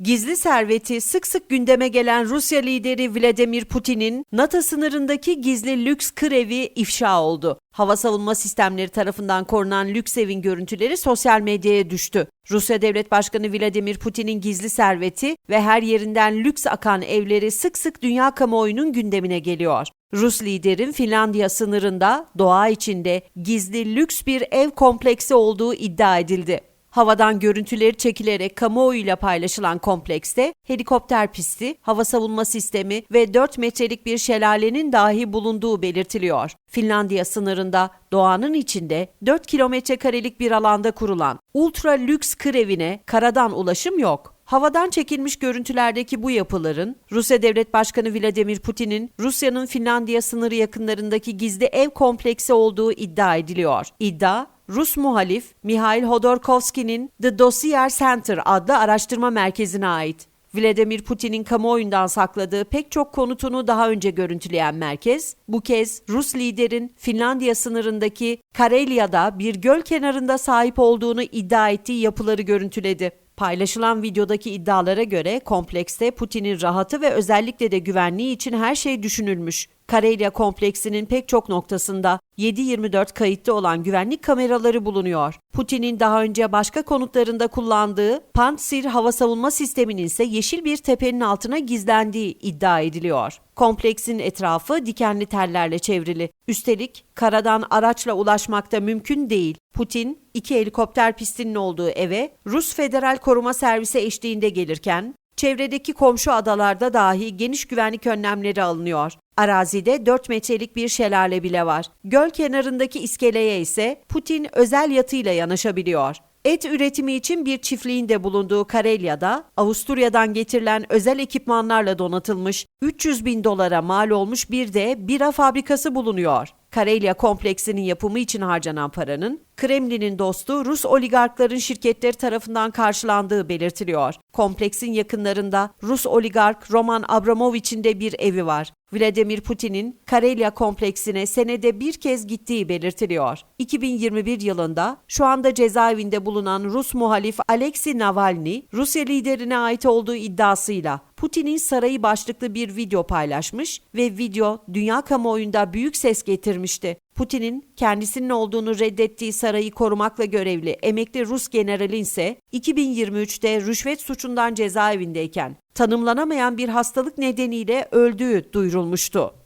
Gizli serveti sık sık gündeme gelen Rusya lideri Vladimir Putin'in NATO sınırındaki gizli lüks kır evi ifşa oldu. Hava savunma sistemleri tarafından korunan lüks evin görüntüleri sosyal medyaya düştü. Rusya Devlet Başkanı Vladimir Putin'in gizli serveti ve her yerinden lüks akan evleri sık sık dünya kamuoyunun gündemine geliyor. Rus liderin Finlandiya sınırında doğa içinde gizli lüks bir ev kompleksi olduğu iddia edildi. Havadan görüntüleri çekilerek kamuoyuyla paylaşılan komplekste helikopter pisti, hava savunma sistemi ve 4 metrelik bir şelalenin dahi bulunduğu belirtiliyor. Finlandiya sınırında doğanın içinde 4 kilometre karelik bir alanda kurulan ultra lüks kır evine karadan ulaşım yok. Havadan çekilmiş görüntülerdeki bu yapıların Rusya Devlet Başkanı Vladimir Putin'in Rusya'nın Finlandiya sınırı yakınlarındaki gizli ev kompleksi olduğu iddia ediliyor. İddia Rus muhalif Mihail Hodorkovsky'nin The Dossier Center adlı araştırma merkezine ait. Vladimir Putin'in kamuoyundan sakladığı pek çok konutunu daha önce görüntüleyen merkez, bu kez Rus liderin Finlandiya sınırındaki Karelya'da bir göl kenarında sahip olduğunu iddia ettiği yapıları görüntüledi. Paylaşılan videodaki iddialara göre komplekste Putin'in rahatı ve özellikle de güvenliği için her şey düşünülmüş. Karelya kompleksinin pek çok noktasında 7-24 kayıtlı olan güvenlik kameraları bulunuyor. Putin'in daha önce başka konutlarında kullandığı Pantsir hava savunma sisteminin ise yeşil bir tepenin altına gizlendiği iddia ediliyor. Kompleksin etrafı dikenli tellerle çevrili. Üstelik karadan araçla ulaşmakta mümkün değil. Putin, iki helikopter pistinin olduğu eve Rus Federal Koruma Servisi eşliğinde gelirken, çevredeki komşu adalarda dahi geniş güvenlik önlemleri alınıyor. Arazide 4 metrelik bir şelale bile var. Göl kenarındaki iskeleye ise Putin özel yatıyla yanaşabiliyor. Et üretimi için bir çiftliğin de bulunduğu Karelya'da Avusturya'dan getirilen özel ekipmanlarla donatılmış 300 bin dolara mal olmuş bir de bira fabrikası bulunuyor. Karelya kompleksinin yapımı için harcanan paranın Kremlin'in dostu Rus oligarkların şirketleri tarafından karşılandığı belirtiliyor. Kompleksin yakınlarında Rus oligark Roman Abramovich'in de bir evi var. Vladimir Putin'in Karelya kompleksine senede bir kez gittiği belirtiliyor. 2021 yılında şu anda cezaevinde bulunan Rus muhalif Alexei Navalny, Rusya liderine ait olduğu iddiasıyla Putin'in sarayı başlıklı bir video paylaşmış ve video dünya kamuoyunda büyük ses getirmişti. Putin'in kendisinin olduğunu reddettiği sarayı korumakla görevli emekli Rus generalin ise 2023'te rüşvet suçundan cezaevindeyken tanımlanamayan bir hastalık nedeniyle öldüğü duyurulmuştu.